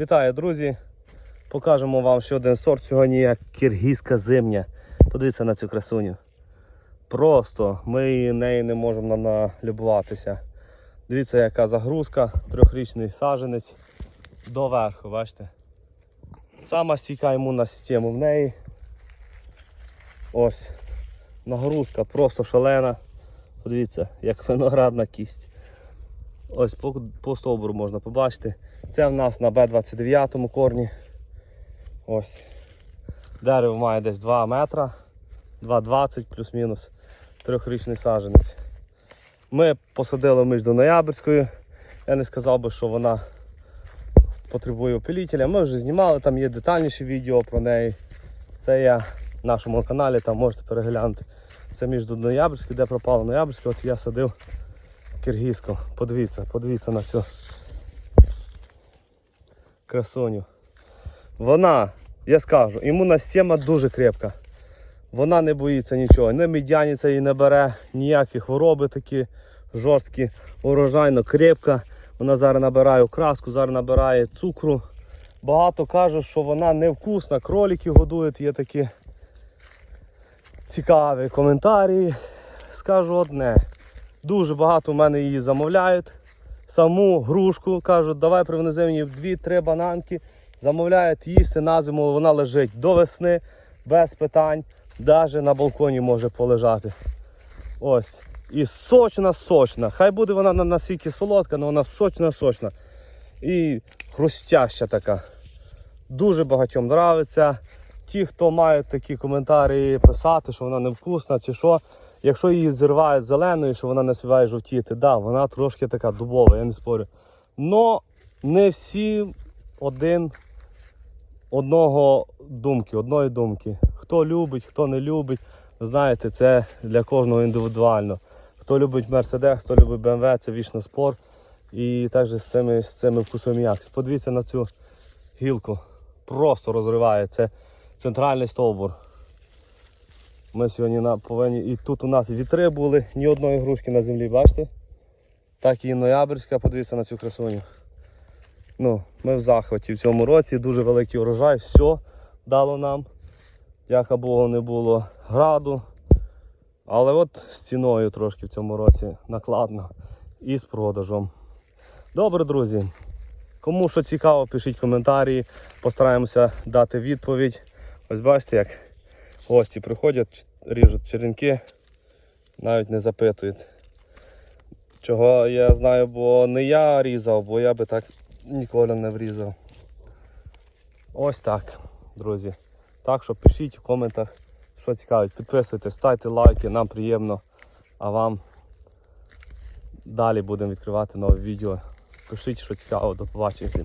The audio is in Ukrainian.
Вітаю, друзі! Покажемо вам ще один сорт. Сьогодні є киргизька зимня. Подивіться на цю красуню. Просто ми нею не можемо налюбуватися. Дивіться, яка загрузка, трьохрічний саженець доверху, бачите? Сама стійка імунна система в неї. Ось. Нагрузка просто шалена. Подивіться, як виноградна кість. Ось по, по стовбуру можна побачити. Це в нас на Б29 корні. Ось. Дерево має десь 2 метра, 2,20 плюс-мінус. Трьохрічний саженець. Ми посадили між до ноябрьською. Я не сказав би, що вона потребує опилітеля. Ми вже знімали, там є детальніші відео про неї. Це я в нашому каналі, там можете переглянути. Це між ноябрьською, де пропало ноябрьське, от я садив киргизьку. Подивіться, подивіться на цю красуню. Вона, я скажу, імунна система дуже крепка. Вона не боїться нічого. Не медяниця її не бере, ніякі хвороби такі жорсткі, урожайно крепка. Вона зараз набирає краску, зараз набирає цукру. Багато кажуть, що вона невкусна, кролики годують, є такі цікаві коментарі. Скажу одне. Дуже багато в мене її замовляють. Саму грушку кажуть, давай привези мені в 2-3 бананки. Замовляють їсти на зиму, вона лежить до весни без питань. Навіть на балконі може полежати. Ось. І сочна, сочна. Хай буде вона на настільки солодка, але вона сочна, сочна. І хрустяща така. Дуже багатьом нравиться. Ті, хто мають такі коментарі писати, що вона невкусна чи що. Якщо її зривають зеленою, що вона не співає жовтіти, да, вона трошки така дубова, я не спорю. Но не всі один одного думки, одної думки. Хто любить, хто не любить, знаєте, це для кожного індивідуально. Хто любить Mercedes, хто любить BMW, це вічно спор. І також з цими, з цими вкусами якість. Подивіться на цю гілку. Просто розриває. Це центральний стовбур. Ми сьогодні повинні. І тут у нас вітри були, ні одної грушки на землі, бачите? Так і ноябрьська, подивіться на цю красуню. Ну, ми в захваті в цьому році, дуже великий урожай, все дало нам. Яка Богу не було граду. Але от з ціною трошки в цьому році накладно і з продажем. Добре, друзі. Кому що цікаво, пишіть коментарі, постараємося дати відповідь. Ось бачите, як гості приходять, ріжуть черенки, навіть не запитують. Чого я знаю, бо не я різав, бо я би так ніколи не врізав. Ось так, друзі. Так що пишіть в коментах, що цікавить. Підписуйтесь, ставте лайки, нам приємно. А вам далі будемо відкривати нові відео. Пишіть, що цікаво, до побачення.